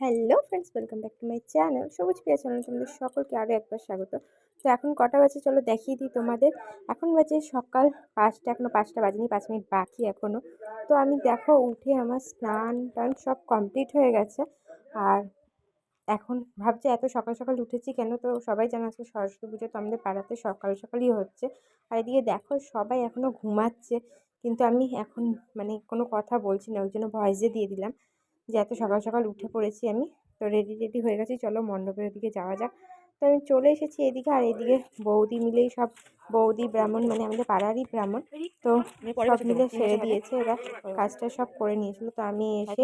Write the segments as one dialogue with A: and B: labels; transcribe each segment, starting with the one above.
A: Hello friends welcome back to my channel Sabuj Priya channel তোমাদের সকলকে আরও একবার স্বাগত। তো এখন কটা বাজে চলো দেখিয়ে দিই তোমাদের। এখন বাজে সকাল পাঁচটা এখনও পাঁচটা বাজেনি, পাঁচ মিনিট বাকি এখনও তো আমি দেখো উঠে আমার স্নান টান সব কমপ্লিট হয়ে গেছে। আর এখন ভাবছি এত সকাল সকাল উঠেছি কেন? তো সবাই জানে আজকে সরস্বতী পুজো, তো আমাদের পাড়াতে সকাল সকালই হচ্ছে। আর এদিকে দেখো সবাই এখনও ঘুমাচ্ছে। কিন্তু আমি এখন মানে কোনো কথা বলছি না, ওই জন্য ভয়েসে দিয়ে দিলাম। যে এত সকাল সকাল উঠে পড়েছি আমি তো রেডি রেডি হয়ে গেছি। চলো মণ্ডপের ওদিকে যাওয়া যাক। তো আমি চলে এসেছি এদিকে আর এদিকে বৌদি মিলেই সব বৌদি ব্রাহ্মণ মানে আমাদের পাড়ারই ব্রাহ্মণ। তো সব মিলে সেরে দিয়েছে এরা কাজটা সব করে নিয়েছিল। তো আমি এসে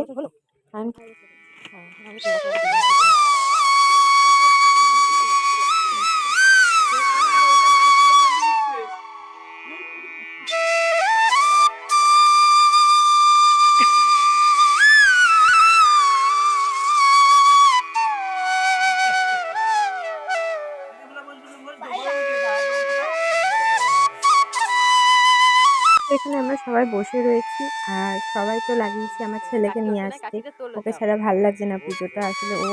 A: এখানে আমরা সবাই বসে রয়েছি। আর সবাই তো লাগিয়েছি আমার ছেলেকে নিয়ে আসতে। ওকে ছাড়া ভালো লাগছে না পুজোটা। আসলে ও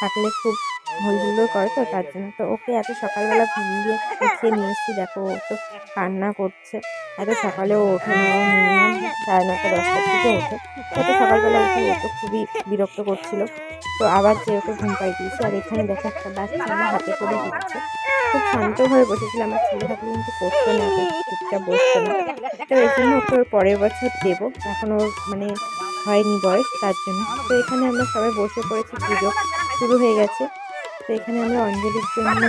A: থাকলে খুব হইহুল্লো করে তো তার জন্য। তো ওকে এত সকালবেলা ঘুম দিয়ে উঠিয়ে নিয়ে এসেছি, দেখো ও তো কান্না করছে। এত সকালে ও ওঠে সাড়ে নটা দশটার থেকে ওঠে। এত সকালবেলা উঠে ও তো খুবই বিরক্ত করছিল। তো আবার যে ওকে ঘুম পাই দিয়েছি, আর এখানে দেখো একটা বাচ্চা আমার হাতে করে দিচ্ছে। খুব শান্ত হয়ে বসেছিল, আমার ছেলে থাকলে কিন্তু করতো না চুপচাপ বসতো না। তো এই জন্য ওকে পরের বছর দেবো। এখন ওর মানে হয়নি বয়স, তার জন্য। তো এখানে আমরা সবাই বসে পড়েছি, পুজো শুরু হয়ে গেছে। তো এখানে আমরা অঞ্জলির জন্য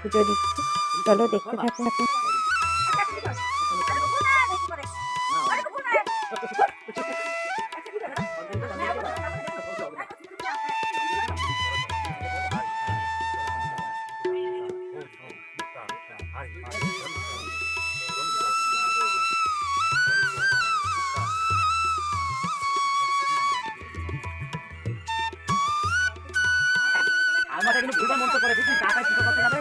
A: পুজো দিচ্ছি। চলো দেখতে থাকো।
B: আর কিন্তু ভুলবার মন্ত্র করে বুঝলি? টাকায় কিছু করতে যাবে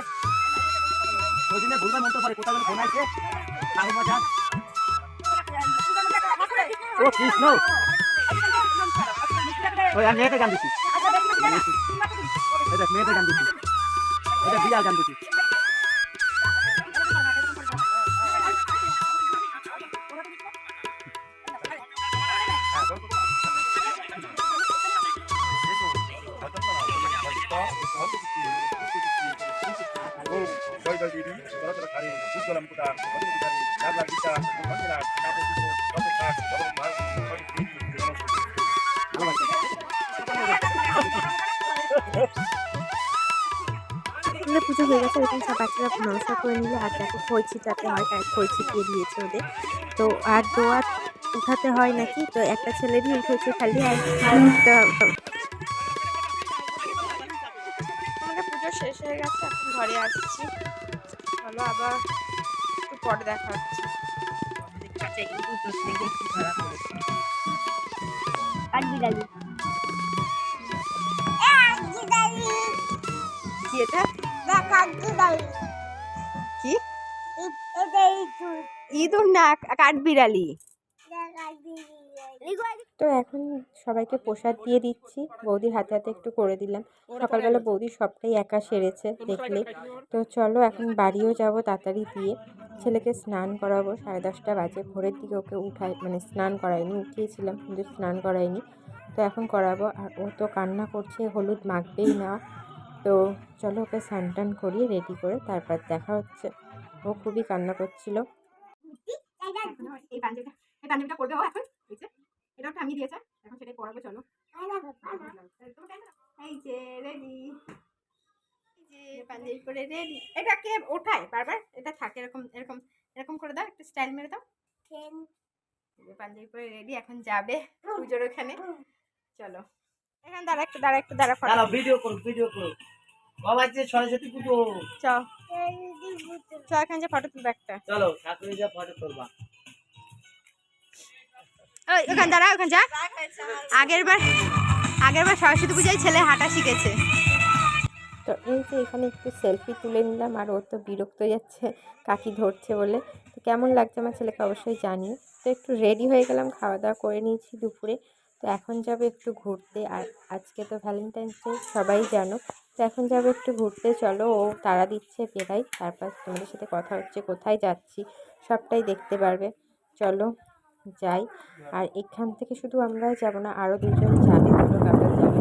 B: ওই দিনে ভুলবার মন্ত্র করে কোথাও ফোন আইছে ঠাকুমা যান ও কৃষ্ণ! ওই আমি মেয়েতে গান দিচ্ছি। মেয়েতে গান দিচ্ছি। এটা বিয়ার গান দিচ্ছি।
A: পুজো হয়ে গেছে এরকম সব বাচ্চারা নমস্কার করে নিলে আর দেখো খই ছিটাতে হয় তাই খই ছিটিয়ে দিয়েছে ওদের তো আর দোয়া উঠাতে হয় নাকি তো একটা ছেলে ছেলেরই উঠেছে খালি আর একটা পুজো শেষ হয়ে গেছে এখন ঘরে আসছি চলো আবার একটু পরে দেখা হচ্ছে। কি ইঁদুর না কাঠবিড়ালি। তো এখন সবাইকে প্রসাদ দিয়ে দিচ্ছি। বৌদির হাতে হাতে একটু করে দিলাম। সকালবেলা বৌদি সবটাই একা সেরেছে দেখলে। তো চলো এখন বাড়িও যাব তাড়াতাড়ি দিয়ে। ছেলেকে স্নান করাবো। সাড়ে দশটা বাজে। ভোরের দিকে ওকে উঠাই মানে স্নান করাইনি উঠিয়েছিলাম কিন্তু স্নান করাইনি তো এখন করাবো। আর ও তো কান্না করছে, হলুদ মাখবেই না। তো চলো ওকে স্নান টান করিয়ে রেডি করে তারপর দেখা হচ্ছে। ও খুবই কান্না করছিল। এই পাঞ্জাবিটা এই পাঞ্জাবিটা ও এখন। এটা আমি দিয়েছে। এখন সেটাই পরাবো চলো। এই যে রেডি যে পাঞ্জাবি পরে রেডি এটা কে ওঠায়? বারবার? এটা থাকে এরকম এরকম এরকম করে দাও একটু স্টাইল মেরে দাও। পাঞ্জাবি পরে রেডি এখন যাবে পুজোর ওখানে। চলো। এখানে দাঁড়া একটু দাঁড়া একটু দাঁড়া ফটো।
B: ভিডিও করো ভিডিও করো। বাবা যে সরস্বতী পুজো।
A: চ। চ এখানে যে ফটো তুলবে একটা।
B: চলো ঠাকুরের যা ফটো করবা
A: ওই ওখানে দাঁড়া, ওখানে যা। আগের বার সরস্বতী পূজায় ছেলে হাঁটা শিখেছে। তো এই যে এখানে একটু সেলফি তুলে নিলাম, আর ও তো বিরক্ত যাচ্ছে, কাকি ধরছে বলে। তো কেমন লাগছে আমার ছেলেকে অবশ্যই জানিও। তো একটু রেডি হয়ে গেলাম, খাওয়া দাওয়া করে নিয়েছি দুপুরে। তো এখন যাব একটু ঘুরতে, আর আজকে তো ভ্যালেন্টাইন্স ডে সবাই জানো। তো এখন যাব একটু ঘুরতে, চলো, ও তারা দিচ্ছে বেরাই তারপর তোমাদের সাথে কথা হচ্ছে, কোথায় যাচ্ছি, সবটাই দেখতে পারবে। চলো। যাই। আর এখান থেকে শুধু আমরা যাব না আরও দুজন যাবে, দুটো কাপড় যাবে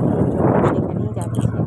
A: সেখানেই যাচ্ছি।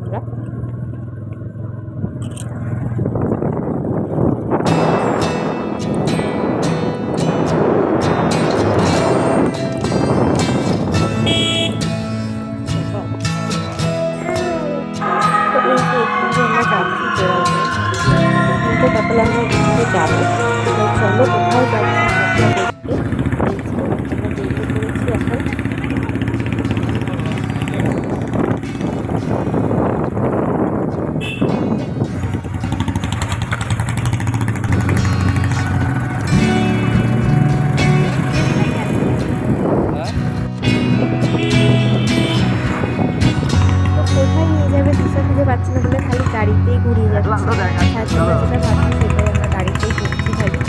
A: কোথায় নিয়ে যাবে দিশা খুঁজে পাচ্ছি না বলে খালি গাড়িতেই ঘুরিয়ে যাচ্ছে। তোমরা যেটা ভাবছি সেটাই আমরা গাড়িতেই ঘুরছি খালি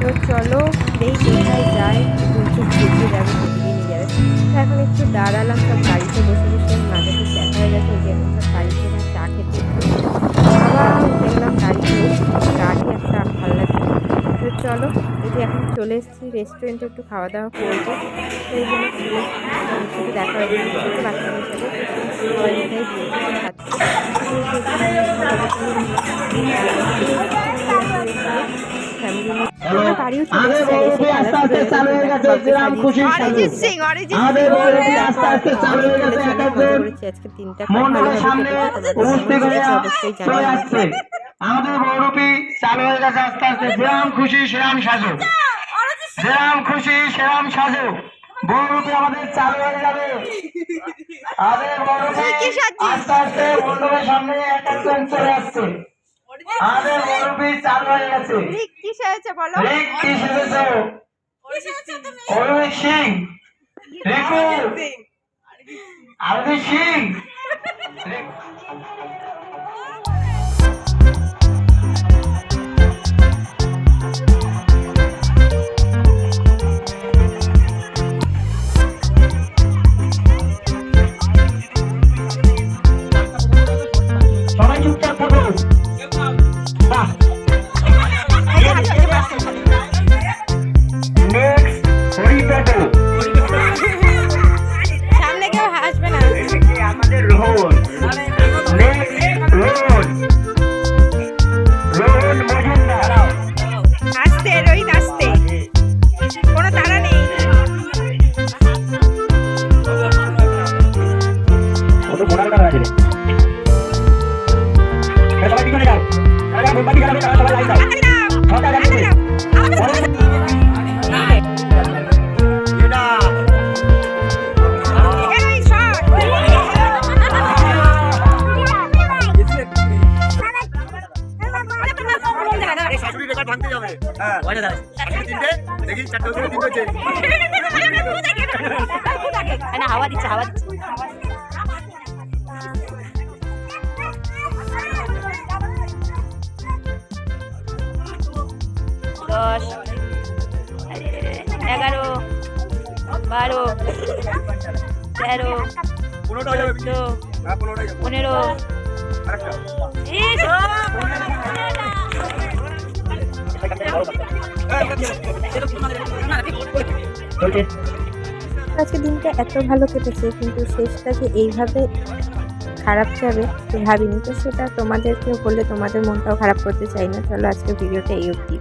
A: তো চলো এই কোথায় যায় ঘুরতে ঘুরতে যাবে সেদিকে নিয়ে যাবে। তো এখন একটু দাঁড়ালাম সব গাড়িতে বসে বসে মাঝে দেখা হয়ে গেছে যে সব গাড়িতে চা খেতে। আবার উঠে গেলাম গাড়িতে গাড়ি একটা ভালো লাগছে। তো চলো যে এখন চলে এসেছি রেস্টুরেন্টে একটু খাওয়া দাওয়া করব। এই জন্য দেখা হয়ে গেছে বাচ্চাদের সাথে
C: গ্রাম খুশি আমাদের বউরূপী আস্তে আস্তে চালু গেছে
A: আজকে তিনটা
C: সামনে উপস্থিত
A: অবশ্যই
C: চলে আমাদের বউরূপী চালু হয়ে গেছে আস্তে আস্তে। যেরাম খুশি সেরাম সাজো। যেরাম খুশি সেরাম সাজো। বউরূপী আমাদের চালু হয়ে যাবে। আমাদের বউরূপী আস্তে আস্তে বন্ধুদের সামনে এক একজন চলে আসছে। আমাদের বউরূপী চালু হয়ে গেছে।
A: কি সেরেছে বলো?
C: রিক কি হয়েছে অরুণ সিং। রিকু। আরবি সিং।
D: দেখি চারটে তিনটে
A: হাওয়া দিচ্ছে হাওয়া দিচ্ছে
E: দশ এগারো বারো তেরো
D: হয়ে
E: চোদ্দ পনেরো।
A: আজকে দিনটা এত ভালো কেটেছে কিন্তু শেষটা যে এইভাবে খারাপ যাবে তো ভাবিনি। তো সেটা তোমাদেরকে বললে তোমাদের মনটাও খারাপ করতে চাই না। চলো আজকে ভিডিওটা এই অবধি।